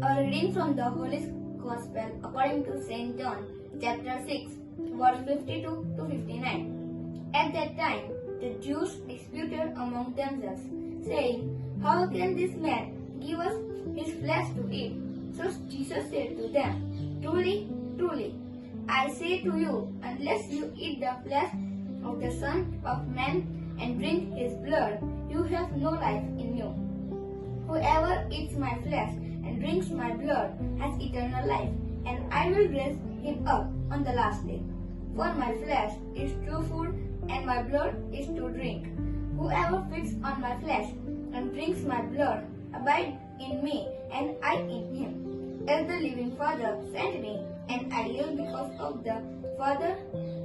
from the Holy Gospel according to St. John, chapter 6, verse 52 to 59. At that time, the Jews disputed among themselves, saying, How can this man give us his flesh to eat? So Jesus said to them, Truly, truly, I say to you, unless you eat the flesh of the Son of Man and drink his blood, you have no life in you. Whoever eats my flesh and drinks my blood has eternal life, and I will raise him up on the last day. For my flesh is true food, and my blood is to drink. Whoever feeds on my flesh and drinks my blood abide in me, and I in him. As the living Father sent me, and I live because of the Father,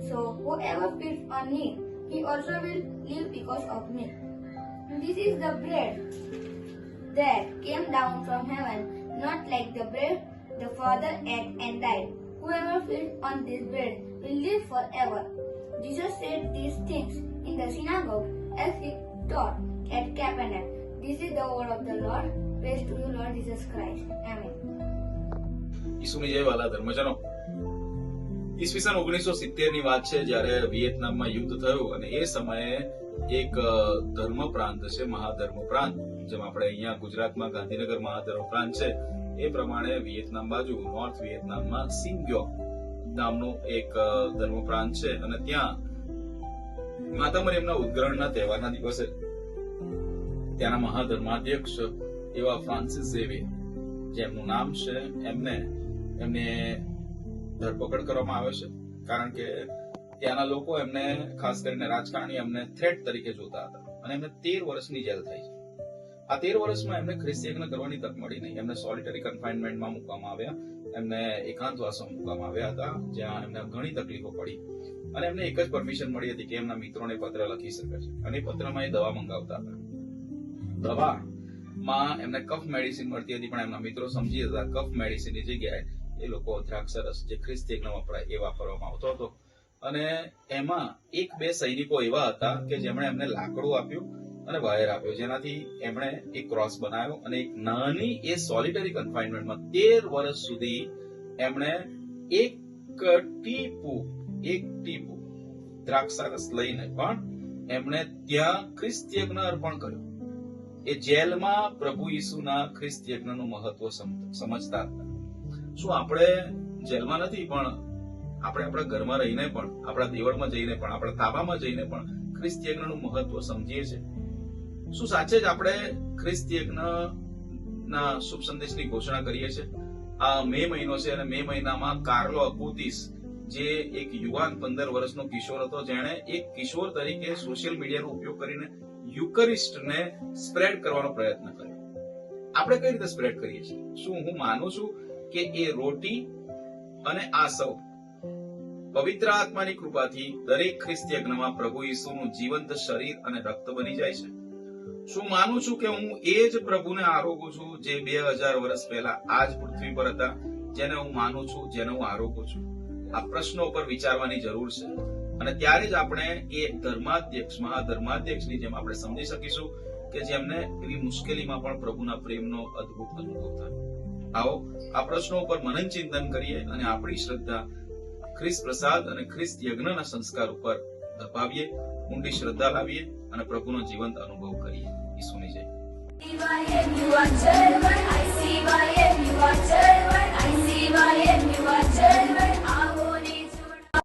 so whoever feeds on me, he also will live because of me. This is the bread that came down from heaven, not like the bread the Father ate and died. Whoever feeds on this bread will live forever. Jesus said these things in the synagogue as he taught at Capernaum. This is the word of the Lord. Praise to you, Lord Jesus Christ. Amen. ઈસુની જય વાલા ધર્મજનો ઈસવીસન ઓગણીસો સિત્તેરની વાત છે જ્યારે વિયેતનામમાં યુદ્ધ થયું અને એ સમયે એક ધર્મ પ્રાંત છે, મહાધર્મ પ્રાંત, જેમ આપણે અહીંયા ગુજરાતમાં ગાંધીનગર મહાધર્મ પ્રાંત છે. એ પ્રમાણે વિયેતનામ બાજુ, નોર્થ વિયેતનામમાં સિંગ્યો નામનું એક ધર્મ પ્રાંત છે. અને ત્યાં માતા મરિયમના ઉદ્ગ્રહણના તહેવારના દિવસે ત્યાંના મહાધર્માધ્યક્ષ એવા ફ્રાન્સિસ ઝેવે જેમનું નામ છે, એમને એમને ધરપકડ કરવામાં આવે છે. કારણ કે ત્યાંના લોકો એમને, ખાસ કરીને રાજકારણી એમને થ્રેટ તરીકે જોતા હતા અને એમને તેર વર્ષની જેલ થઈ છે. આ તેર વર્ષમાં એમને ખ્રિસ્તી યજ્ઞ કરવાની તક મળી નહીં. એમને સોલિટરી કન્ફાઇનમેન્ટમાં મૂકવામાં આવ્યા. એમને એકાંતવાસમાં મૂકવામાં આવ્યા હતા, જ્યાં એમને ઘણી તકલીફો પડી. અને એમને એક જ પરમિશન મળી હતી કે એમના મિત્રોને પત્ર લખી શકે છે. અને પત્રમાં એ દવા મંગાવતા હતા. દવા માં એમને કફ મેડિસિન મળતી હતી, પણ એમના મિત્રો સમજી હતા કફ મેડિસિનની જગ્યાએ એ લોકો દ્રાક્ષરસ, જે ખ્રિસ્તી વપરાય એ વાપરવામાં આવતો હતો. અને એમાં એક બે સૈનિકો એવા હતા કે જેમણે એમને લાકડું આપ્યું અને વાયર આપ્યો. જેનાથી એમણે એક ક્રોસ બનાવ્યો અને એક નાની એ સોલિટરી કન્ફાઇનમેન્ટમાં તેર વર્ષ સુધી એમણે એક ટીપુ એક ટીપુ દ્રાક્ષારસ લઈને પણ એમણે ત્યાં ખ્રિસ્ત યજ્ઞ અર્પણ કર્યો. એ જેલમાં પ્રભુ ઈસુના ખ્રિસ્ત યજ્ઞનું મહત્વ સમજતા હતા. શું આપણે જેલમાં નથી, પણ આપણે આપણા ઘરમાં રહીને પણ, આપણા દેવળમાં જઈને પણ, આપણા તાબામાં જઈને પણ ખ્રિસ્ત યજ્ઞનું મહત્વ સમજીએ છીએ. શું સાચે જ આપણે ખ્રિસ્ત યજ્ઞ શુભ સંદેશની ઘોષણા કરીએ છીએ? આ મે મહિનો છે અને મે મહિનામાં કાર્લો અકુતિસ, જે એક યુવાન પંદર વર્ષનો કિશોર હતો, જેણે એક કિશોર તરીકે સોશિયલ મીડિયાનો ઉપયોગ કરીને યુકરિસ્ટને સ્પ્રેડ કરવાનો પ્રયત્ન કર્યો. આપણે કઈ રીતે સ્પ્રેડ કરીએ છીએ? શું હું માનું છું કે એ રોટી અને આ સૌ પવિત્ર આત્માની કૃપાથી દરેક ખ્રિસ્ત યજ્ઞમાં પ્રભુ ઈસુનું જીવંત શરીર અને રક્ત બની જાય છે. શું માનું છું કે હું એ જ પ્રભુને આરોગું છું જે બે હજાર વર્ષ પહેલા આ જ પૃથ્વી પર હતા, જેને હું માનું છું, જેને હું આરોગું છું? આ પ્રશ્નો ઉપર વિચારવાની જરૂર છે. અને ત્યારે જ આપણે એ ધર્માધ્યક્ષમાં ધર્માધ્યક્ષની જેમ આપણે સમજી શકીશું કે જેમને એવી મુશ્કેલીમાં પણ પ્રભુના પ્રેમનો અદ્ભુત અનુભવ થાય. આવો, આ પ્રશ્નો ઉપર મનન ચિંતન કરીએ અને આપણી શ્રદ્ધા ખ્રિસ્ત પ્રસાદ અને ખ્રિસ્ત યજ્ઞના સંસ્કાર ઉપર દપાવીએ ઊંડી શ્રદ્ધા લાવીએ અને પ્રભુનો જીવંત અનુભવ કરીએ. ઈસુની જય.